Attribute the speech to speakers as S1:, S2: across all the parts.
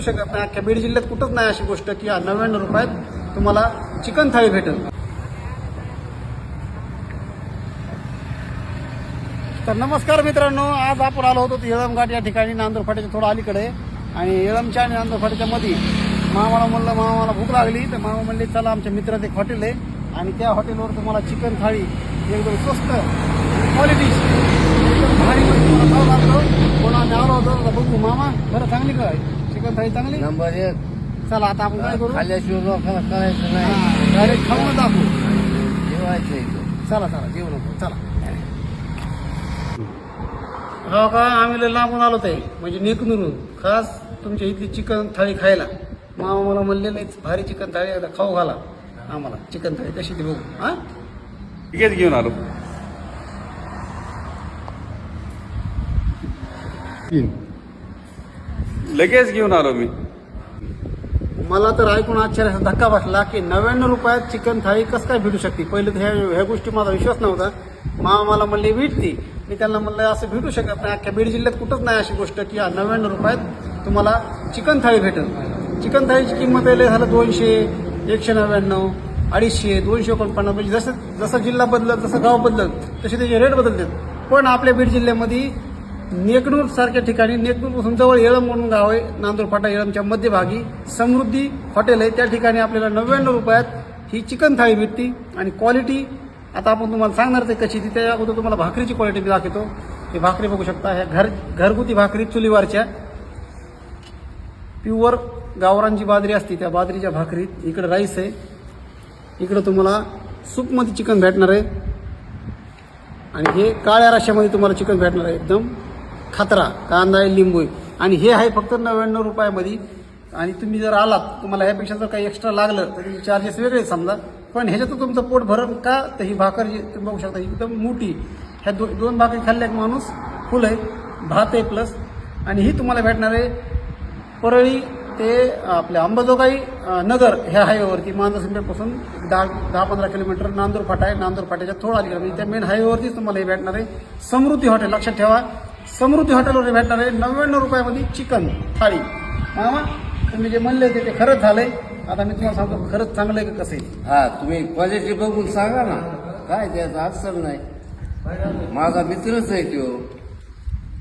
S1: शकत नाही अख्ख्या बीड जिल्ह्यात कुठंच नाही अशी गोष्ट की नव्याण्णव रुपयात तुम्हाला चिकन थाळी भेटेल. तर नमस्कार मित्रांनो आज आपण आलो होतो येळमघाट या ठिकाणी नांदूर फाट्याच्या थोडं अलीकडे. आणि येळमच्या आणि नांदूर फाट्याच्या मध्ये मामाला म्हणलं मामाला भूक लागली. तर मामा म्हणले चला आमच्या मित्रात एक हॉटेल आहे. आणि त्या हॉटेलवर तुम्हाला चिकन थाळी एकदम स्वस्त क्वालिटी एकदम भारी तुम्हाला खाऊ लागतो कोणा आम्ही आलो होतो बघू मामा बरं चांगली काय चांगली
S2: नंबर एक.
S1: चला आता आपण काय करू?
S2: खाल्ल्याशिवाय लोकांना करायचं नाही.
S1: डायरेक्ट खाऊन दाखवू.
S2: जेवायचं इथं.
S1: चला चला जेवण नको चला. हो का आम्ही लय लांबून आलो ते? म्हणजे निकनूरून खास तुमच्या इथली चिकन थाळी खायला. मामा मला म्हणले नाही भारी चिकन थाळी एकदा खाऊ घाला. आम्हाला. चिकन थाळी कशी ती बघू. हा?
S3: तिकीट घेऊन आलो. लगेच घेऊन आलो मी.
S1: मला तर ऐकून आश्चर्याचा धक्का बसला की नव्याण्णव रुपयात चिकन थाळी कसं काय भेटू शकते? पहिले तर ह्या ह्या गोष्टी माझा विश्वास नव्हता. मामा मला म्हणली भेटती. मी त्यांना म्हणलं असं भेटू शकत नाही. अख्ख्या बीड जिल्ह्यात कुठंच नाही अशी गोष्ट की नव्याण्णव रुपयात तुम्हाला चिकन थाळी भेटेल. चिकन थाळीची किंमत यायला झालं दोनशे एकशे नव्याण्णव अडीचशे दोनशे एकोणपन्नास. म्हणजे जसं जसं जिल्हा बदलत जसं गाव बदलत तसे त्याचे रेट बदलतात. पण आपल्या बीड जिल्ह्यामध्ये नेकनूर सारख्या ठिकाणी नेकनूरपासून जवळ येळम म्हणून गाव आहे नांदूर फाटा येळमच्या मध्यभागी. समृद्धी हॉटेल आहे त्या ठिकाणी आपल्याला नव्याण्णव रुपयात ही चिकन थाळी भेटते. आणि क्वालिटी आता आपण तुम्हाला सांगणार ते कशी ती त्या अगोदर तुम्हाला भाकरीची क्वालिटी मी दाखवतो. हे भाकरी बघू शकता ह्या घर घरगुती भाकरी चुलीवरच्या. प्युअर गावरांची बाजरी असते त्या बाजरीच्या भाकरीत इकडे राईस आहे. इकडं तुम्हाला सूपमध्ये चिकन भेटणार आहे. आणि हे काळ्या राशामध्ये तुम्हाला चिकन भेटणार आहे एकदम. खातरा कांदा आहे लिंबू. आहे आणि हे आहे फक्त नव्याण्णव रुपयामध्ये. आणि तुम्ही जर आलात तुम्हाला ह्यापेक्षा जर काही एक्स्ट्रा लागलं तर चार्जेस वेगळे समजा. पण ह्याच्यातून तुमचं पोट भरत का? तर ही भाकर जी तुम्ही बघू शकता एकदम मोठी. ह्या दो दोन भाकरी खाल्ल्या एक माणूस फुल आहे. भात आहे प्लस आणि ही तुम्हाला भेटणार आहे परळी ते आपल्या अंबाजोगाई नगर ह्या हायवेवरती मांजरसिंपेपासून दहा दहा पंधरा किलोमीटर नांदूर फाटा आहे. नांदूर फाट्याच्या थोडा अलीकडे. म्हणजे त्या मेन हायवेवरतीच तुम्हाला हे भेटणार आहे. समृद्धी हॉटेल लक्षात ठेवा. समृद्धी हॉटेलवर भेटणार आहे नव्याण्णव रुपयामध्ये चिकन थाळी. मामा तुम्ही जे म्हणले ते ते खरंच झालंय. आता मी तुम्हाला सांगतो खरंच चांगलं आहे का कसं आहे?
S2: हा तुम्ही क्वालिटी बघून सांगा ना. काय त्याचं अडचण नाही. माझा मित्रच आहे तो.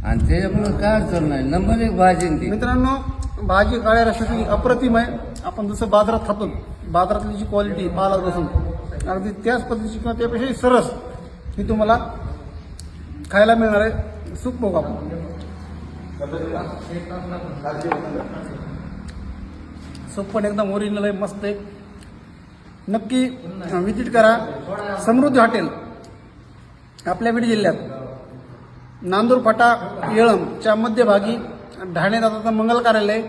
S2: आणि त्याच्यामुळे काय अडचण नाही. नंबर एक भाजी आहे ती.
S1: मित्रांनो भाजी काळ्या रशाची अप्रतिम आहे. आपण जसं बाजारात खातो बाजारातली जी क्वालिटी पाला बसून अगदी त्याच पद्धतीची किंवा त्यापेक्षाही सरस ही तुम्हाला खायला मिळणार आहे. सूप बघू आपण सूप पण एकदम ओरिजिनल आहे मस्त आहे. नक्की विजिट करा. समृद्धी हॉटेल आपल्या बीड जिल्ह्यात. नांदूर फाटा येळमच्या मध्यभागी ढाणे दादाचं मंगल कार्यालय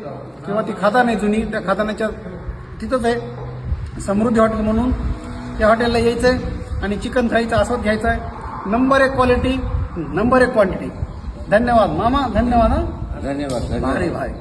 S1: किंवा ती खातान आहे जुनी त्या खातानाच्या तिथंच आहे. समृद्धी हॉटेल म्हणून त्या हॉटेलला यायचं आहे आणि चिकन थाळीचा आस्वाद घ्यायचा आहे नंबर एक क्वालिटी नंबर एक क्वांटिटी धन्यवाद मामा धन्यवाद
S2: धन्यवाद.
S1: भारी भारी.